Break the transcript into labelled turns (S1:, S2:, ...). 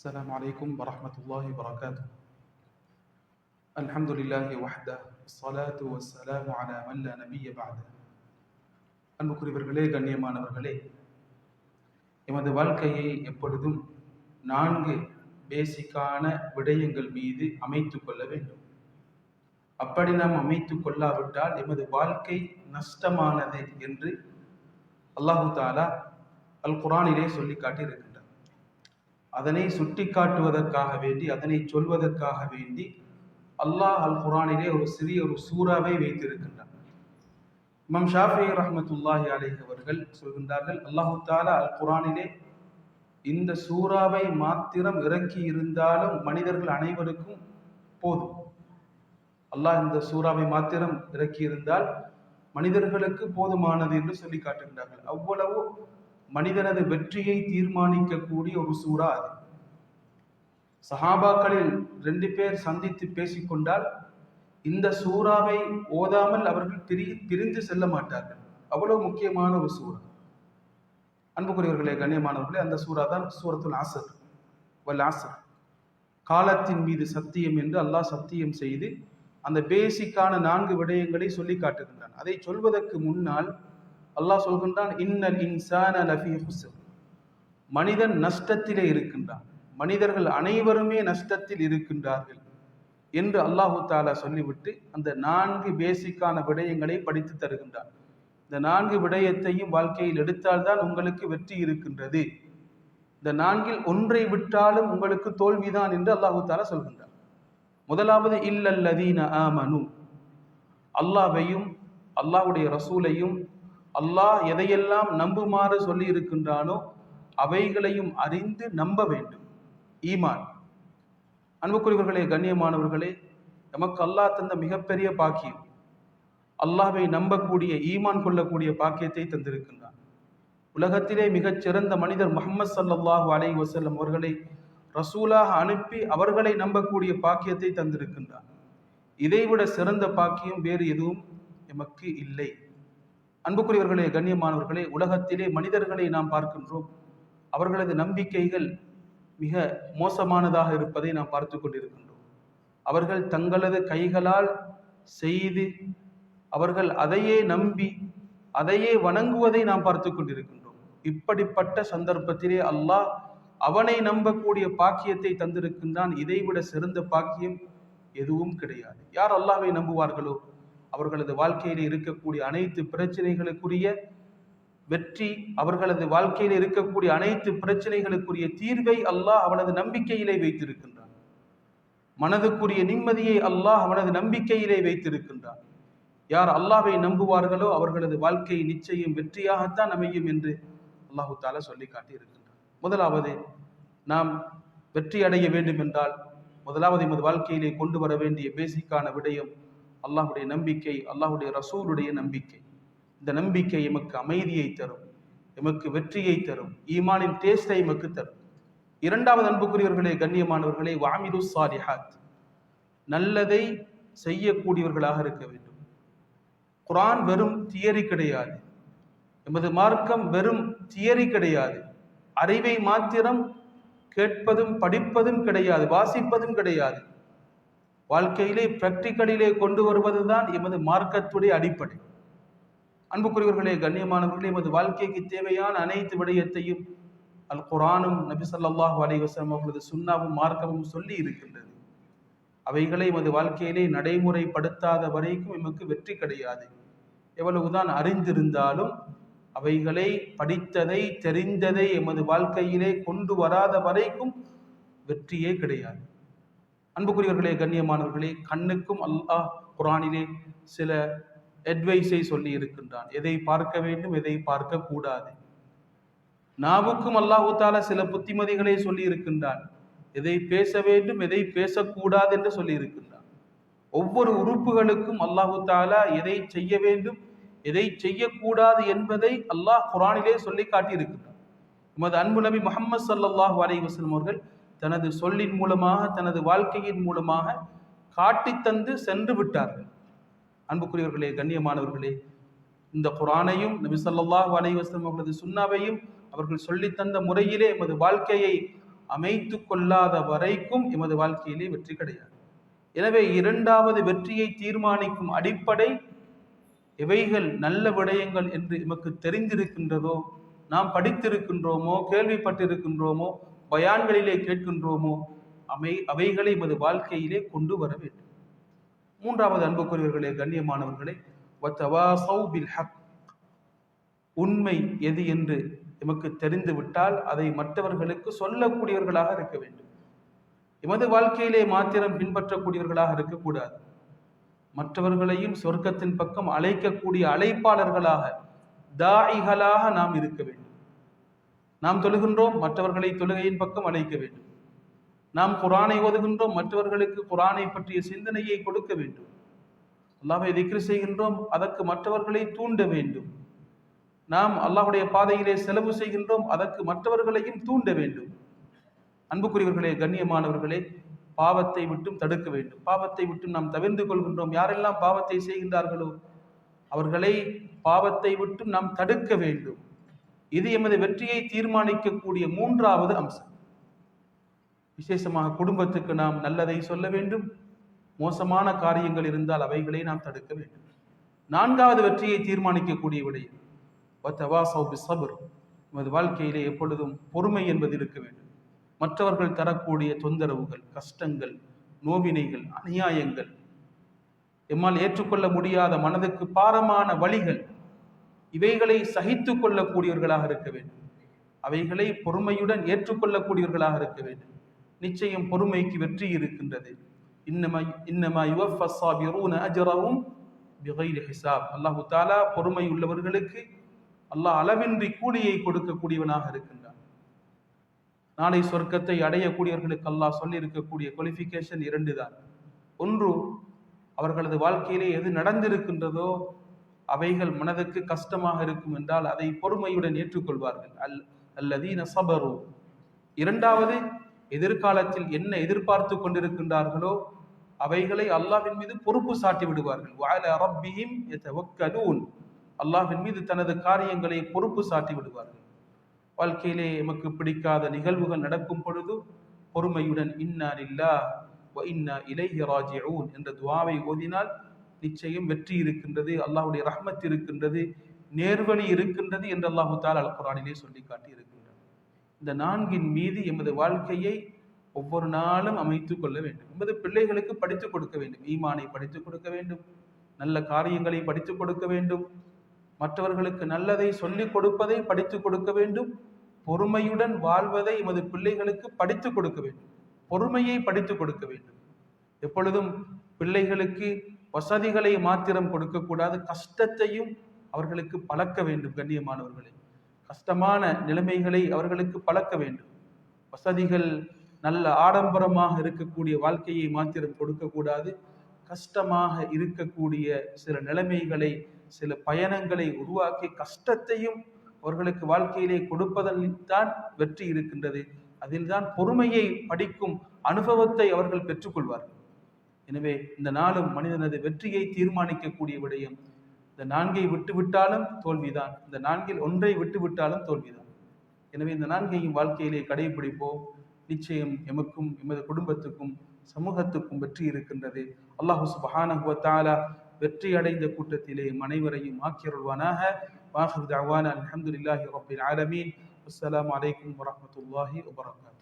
S1: السلام عليكم ورحمة الله وبركاته الحمد لله وحده الصلاة والسلام على من لا نبي بعده அன்புக்குரியவர்களே கண்ணியமானவர்களே எமது வாழ்க்கையை எப்பொழுதும் நான்கு பேசிக்கான விடயங்கள் மீது அமைத்து கொள்ள வேண்டும் அப்படி நாம் அமைத்து கொள்ளாவிட்டால் எமது வாழ்க்கை நஷ்டமானது என்று அல்லாஹு தாலா அல் குரானிலே சொல்லி காட்டியிருக்கின்றார் அதனை சுட்டி காட்டுவதற்காக வேண்டி அதனை சொல்வதற்காக வேண்டி அல்லாஹ் அல் குரானிலே ஒரு சிறிய ஒரு சூறாவை வைத்திருக்கின்றார் இமாம் ஷாஃபி ரஹமத்துல்லாஹி அலைஹி அவர்கள் சொல்கின்றார்கள் அல்லாஹு தாலா அல் குரானிலே இந்த சூறாவை மாத்திரம் இறக்கி இருந்தாலும் மனிதர்கள் அனைவருக்கும் போதும். அல்லாஹ் இந்த சூறாவை மாத்திரம் இறக்கி இருந்தால் மனிதர்களுக்கு போதுமானது என்று சொல்லி காட்டுகின்றார்கள். அவ்வளவு மனிதனது வெற்றியை தீர்மானிக்கக்கூடிய ஒரு சூறா அது. சஹாபாக்களில் ரெண்டு பேர் சந்தித்து பேசிக்கொண்டால் இந்த சூறாவை ஓதாமல் அவர்கள் பிரி பிரிந்து செல்ல மாட்டார்கள். அவ்வளவு முக்கியமான ஒரு சூறா. அன்புக்குரியவர்களே கண்ணியமானவர்களே அந்த சூறா தான் சூரத்துல் ஆசர் வல் ஆசர் காலத்தின் மீது சத்தியம் என்று அல்லாஹ் சத்தியம் செய்து அந்த பேசிக்கான நான்கு விடயங்களை சொல்லி காட்டுகின்றான். அதை சொல்வதற்கு முன்னால் அல்லாஹ் சொல்கின்றான் இன்னல் இன்சான லஃபி ஹுசர் மனிதன் நஷ்டத்திலே இருக்கின்றான். மனிதர்கள் அனைவருமே நஷ்டத்தில் இருக்கின்றார்கள் என்று அல்லாஹு தாலா சொல்லிவிட்டு அந்த நான்கு பேசிக்கான விடயங்களை படித்து தருகின்றான். இந்த நான்கு விடயத்தையும் வாழ்க்கையில் எடுத்தால்தான் உங்களுக்கு வெற்றி இருக்கின்றது. இந்த நான்கில் ஒன்றை விட்டாலும் உங்களுக்கு தோல்விதான் என்று அல்லாஹு தாலா சொல்கின்றான். முதலாவது இல்லல்லதீன ஆமனு. அல்லாவையும் அல்லாஹுடைய ரசூலையும் அல்லாஹ் எதையெல்லாம் நம்புமாறு சொல்லி இருக்கின்றானோ அவைகளையும் அறிந்து நம்ப வேண்டும். ஈமான். அன்புக்குரியவர்களே கண்ணியமானவர்களே நமக்கு அல்லாஹ் தந்த மிகப்பெரிய பாக்கியம். அல்லாஹை நம்பக்கூடிய ஈமான் கொள்ளக்கூடிய பாக்கியத்தை தந்திருக்கின்றான். உலகத்திலே மிகச் சிறந்த மனிதர் முகமது சல்லாஹு அலை வசல்லம் அவர்களை ரசூலாக அனுப்பி அவர்களை நம்பக்கூடிய பாக்கியத்தை தந்திருக்கின்றான். இதைவிட சிறந்த பாக்கியம் வேறு எதுவும் எமக்கு இல்லை. அன்புக்குரியவர்களே கண்ணியமானவர்களே உலகத்திலே மனிதர்களை நாம் பார்க்கின்றோம். அவர்களது நம்பிக்கைகள் மிக மோசமானதாக இருப்பதை நாம் பார்த்து கொண்டிருக்கின்றோம். அவர்கள் தங்களது கைகளால் செய்து அவர்கள் அதையே நம்பி அதையே வணங்குவதை நாம் பார்த்து கொண்டிருக்கின்றோம். இப்படிப்பட்ட சந்தர்ப்பத்திலே அல்லாஹ் அவனை நம்பக்கூடிய பாக்கியத்தை தந்திருக்கின்றான். இதைவிட சிறந்த பாக்கியம் எதுவும் கிடையாது. யார் அல்லாவை நம்புவார்களோ? அவர்களது வாழ்க்கையில் இருக்கக்கூடிய அனைத்து பிரச்சனைகளுக்குரிய வெற்றி அவர்களது வாழ்க்கையில் இருக்கக்கூடிய அனைத்து பிரச்சனைகளுக்குரிய தீர்வை அல்லாஹ் அவனது நம்பிக்கையிலே வைத்திருக்கின்றான். மனதுக்குரிய நிம்மதியை அல்லாஹ் அவனது நம்பிக்கையிலே வைத்திருக்கின்றான். யார் அல்லாஹை நம்புவார்களோ அவர்களது வாழ்க்கை நிச்சயம் வெற்றியாகத்தான் அமையும் என்று அல்லாஹு தாலா சொல்லி காட்டி முதலாவது நாம் வெற்றி அடைய வேண்டும் என்றால் முதலாவது எமது வாழ்க்கையிலே கொண்டு வர வேண்டிய பேசிக்கான விடயம் அல்லாஹுடைய நம்பிக்கை அல்லாஹுடைய ரசூலுடைய நம்பிக்கை. இந்த நம்பிக்கை எமக்கு அமைதியை தரும் எமக்கு வெற்றியை தரும் ஈமானின் டேஸ்டை எமக்கு தரும். இரண்டாவது அன்புக்குரியவர்களே கண்ணியமானவர்களே வாமிரு சாலிஹாத் நல்லதை செய்யக்கூடியவர்களாக இருக்க வேண்டும். குரான் வெறும் தியரி கிடையாது. எமது மார்க்கம் வெறும் தியரி கிடையாது. அறிவை மாத்திரம் கேட்பதும் படிப்பதும் கிடையாது வாசிப்பதும் கிடையாது. வாழ்க்கையிலே பிராக்டிக்கலிலே கொண்டு வருவதுதான் எமது மார்க்கத்துடைய அடிப்படை. அன்புக்குரியவர்களே கண்ணியமானவர்களே எமது வாழ்க்கைக்கு தேவையான அனைத்து விடயத்தையும் அல் குரானும் நபி சொல்லாஹு அலைவசம் அவர்களது சுண்ணாவும் மார்க்கமும் சொல்லி இருக்கின்றது. அவைகளை எமது வாழ்க்கையிலே நடைமுறைப்படுத்தாத வரைக்கும் எமக்கு வெற்றி கிடையாது. எவ்வளவுதான் அறிந்திருந்தாலும் அவைகளை படித்ததை தெரிந்ததை எமது வாழ்க்கையிலே கொண்டு வராத வரைக்கும் வெற்றியே கிடையாது. அன்புக்குரியவர்களே கண்ணியமானவர்களே கண்ணுக்கும் அல்லாஹ் குரானிலே சில அட்வைஸை சொல்லி இருக்கின்றான். எதை பார்க்க வேண்டும் எதை பார்க்க கூடாது. நாவுக்கும் அல்லாஹூத்தால சில புத்திமதிகளை சொல்லி இருக்கின்றான். எதை பேச வேண்டும் எதை பேசக்கூடாது என்று சொல்லி இருக்கின்றான். ஒவ்வொரு உறுப்புகளுக்கும் அல்லாஹு தாலா எதை செய்ய வேண்டும் எதை செய்யக்கூடாது என்பதை அல்லாஹ் குரானிலே சொல்லி காட்டியிருக்கின்றான். எமது அன்பு நபி முகமது சல்லாஹூ அலை வசலம் அவர்கள் தனது சொல்லின் மூலமாக தனது வாழ்க்கையின் மூலமாக காட்டி தந்து சென்று விட்டார்கள். அன்புக்குரியவர்களே கண்ணியமானவர்களே இந்த குரானையும் நபி வலைவசம் அலைஹி அவர்களது சுன்னாவையும் அவர்கள் சொல்லித்தந்த முறையிலே எமது வாழ்க்கையை அமைத்து கொள்ளாத வரைக்கும் எமது வாழ்க்கையிலே வெற்றி கிடையாது. எனவே இரண்டாவது வெற்றியை தீர்மானிக்கும் அடிப்படை எவைகள் நல்ல விடயங்கள் என்று எமக்கு தெரிந்திருக்கின்றதோ நாம் படித்திருக்கின்றோமோ கேள்விப்பட்டிருக்கின்றோமோ பயான்களிலே கேட்கின்றோமோ? அமை அவைகளை எமது வாழ்க்கையிலே கொண்டு வர வேண்டும். மூன்றாவது அன்புக்குரியவர்களே கண்ணியமானவர்களே உண்மை எது என்று எமக்கு தெரிந்து விட்டால் அதை மற்றவர்களுக்கு சொல்லக்கூடியவர்களாக இருக்க வேண்டும். எமது வாழ்க்கையிலே மாத்திரம் பின்பற்றக்கூடியவர்களாக இருக்கக்கூடாது. மற்றவர்களையும் சொர்க்கத்தின் பக்கம் அழைக்கக்கூடிய அழைப்பாளர்களாக தாயிகளாக நாம் இருக்க வேண்டும். நாம் தொழுகின்றோம் மற்றவர்களை தொழுகையின் பக்கம் அழைக்க வேண்டும். நாம் குரானை ஓதுகின்றோம் மற்றவர்களுக்கு குரானை பற்றிய சிந்தனையை கொடுக்க வேண்டும். அல்லாவை திக்ரு செய்கின்றோம் அதற்கு மற்றவர்களை தூண்ட வேண்டும். நாம் அல்லாஹுடைய பாதையிலே செலவு செய்கின்றோம் அதற்கு மற்றவர்களையும் தூண்ட வேண்டும். அன்புக்குரியவர்களே கண்ணியமானவர்களே பாவத்தை விட்டும் தடுக்க வேண்டும். பாவத்தை விட்டும் நாம் தவிர்ந்து கொள்கின்றோம். யாரெல்லாம் பாவத்தை செய்கின்றார்களோ அவர்களை பாவத்தை விட்டும் நாம் தடுக்க வேண்டும். இது எமது வெற்றியை தீர்மானிக்கக்கூடிய மூன்றாவது அம்சம். விசேஷமாக குடும்பத்துக்கு நாம் நல்லதை சொல்ல வேண்டும். மோசமான காரியங்கள் இருந்தால் அவைகளை நாம் தடுக்க வேண்டும். நான்காவது வெற்றியை தீர்மானிக்கக்கூடிய விடயம். சபர் நமது வாழ்க்கையிலே எப்பொழுதும் பொறுமை என்பது இருக்க வேண்டும். மற்றவர்கள் தரக்கூடிய தொந்தரவுகள் கஷ்டங்கள் நோவினைகள் அநியாயங்கள் எம்மால் ஏற்றுக்கொள்ள முடியாத மனதுக்கு பாரமான வழிகள் இவைகளை சகித்து கொள்ளக்கூடியவர்களாக இருக்க வேண்டும். அவைகளை பொறுமையுடன் ஏற்றுக்கொள்ளக்கூடியவர்களாக இருக்க வேண்டும். நிச்சயம் பொறுமைக்கு வெற்றி இருக்கின்றது. இன்னமா இன்னமா அஜரவும் ஹிசாப் அல்லாஹு தாலா பொறுமை உள்ளவர்களுக்கு அல்லாஹ் அளவின்றி கூலியை கொடுக்கக்கூடியவனாக இருக்கின்றான். நாளை சொர்க்கத்தை அடையக்கூடியவர்களுக்கு அல்லாஹ் சொல்லியிருக்கக்கூடிய குவாலிஃபிகேஷன் இரண்டு தான் ஒன்று அவர்களது வாழ்க்கையிலே எது நடந்திருக்கின்றதோ அவைகள் மனதுக்கு கஷ்டமாக இருக்கும் என்றால் அதை பொறுமையுடன் ஏற்றுக்கொள்வார்கள். அல் அல்லதீன சபரு. இரண்டாவது எதிர்காலத்தில் என்ன எதிர்பார்த்து கொண்டிருக்கின்றார்களோ அவைகளை அல்லாவின் மீது பொறுப்பு சாட்டி விடுவார்கள். அல்லாஹின் மீது தனது காரியங்களை பொறுப்பு சாட்டி விடுவார்கள். வாழ்க்கையிலே எமக்கு பிடிக்காத நிகழ்வுகள் நடக்கும் பொழுது பொறுமையுடன் இன்னா இல்லா இன்னா இலைஹி ராஜிஊன் என்ற துவாவை ஓதினால் நிச்சயம் வெற்றி இருக்கின்றது அல்லாஹுடைய ரஹ்மத் இருக்கின்றது நேர்வழி இருக்கின்றது என்று அல்லாஹு தால் அல் குரானிலே சொல்லி காட்டி இருக்கின்றது இந்த நான்கின் மீது எமது வாழ்க்கையை ஒவ்வொரு நாளும் அமைத்துக் கொள்ள வேண்டும். எமது பிள்ளைகளுக்கு படித்துக் கொடுக்க வேண்டும். ஈமானை படித்துக் கொடுக்க வேண்டும். நல்ல காரியங்களை படித்துக் கொடுக்க வேண்டும். மற்றவர்களுக்கு நல்லதை சொல்லிக் கொடுப்பதை படித்துக் கொடுக்க வேண்டும். பொறுமையுடன் வாழ்வதை எமது பிள்ளைகளுக்கு படித்துக் கொடுக்க வேண்டும். பொறுமையை படித்துக் கொடுக்க வேண்டும். எப்பொழுதும் பிள்ளைகளுக்கு வசதிகளை மாத்திரம் கொடுக்கக்கூடாது. கஷ்டத்தையும் அவர்களுக்கு பழக்க வேண்டும் கண்ணியமானவர்களை. கஷ்டமான நிலைமைகளை அவர்களுக்கு பழக்க வேண்டும். வசதிகள் நல்ல ஆடம்பரமாக இருக்கக்கூடிய வாழ்க்கையை மாத்திரம் கொடுக்கக்கூடாது. கஷ்டமாக இருக்கக்கூடிய சில நிலைமைகளை சில பயணங்களை உருவாக்கி கஷ்டத்தையும் அவர்களுக்கு வாழ்க்கையிலே கொடுப்பதில் தான் வெற்றி இருக்கின்றது. அதில்தான் பொறுமையை படிக்கும் அனுபவத்தை அவர்கள் பெற்றுக்கொள்வார்கள். எனவே இந்த நாளும் மனிதனது வெற்றியை தீர்மானிக்கக்கூடிய விடயம் இந்த நான்கை விட்டுவிட்டாலும் தோல்விதான். இந்த நான்கில் ஒன்றை விட்டுவிட்டாலும் தோல்விதான். எனவே இந்த நான்கையும் வாழ்க்கையிலே கடைபிடிப்போம் நிச்சயம் எமக்கும் எமது குடும்பத்துக்கும் சமூகத்துக்கும் வெற்றி இருக்கின்றது. அல்லாஹு சுபஹானஹுவத்தாலா வெற்றி அடைந்த கூட்டத்திலே அனைவரையும் ஆக்கியருள்வானாக. வாஹர் தாவான அலமதுல்லாஹி ரபில் ஆலமீன். அஸ்லாம் வலைக்கம் வரமத்துல்லாஹி வபரகாத்.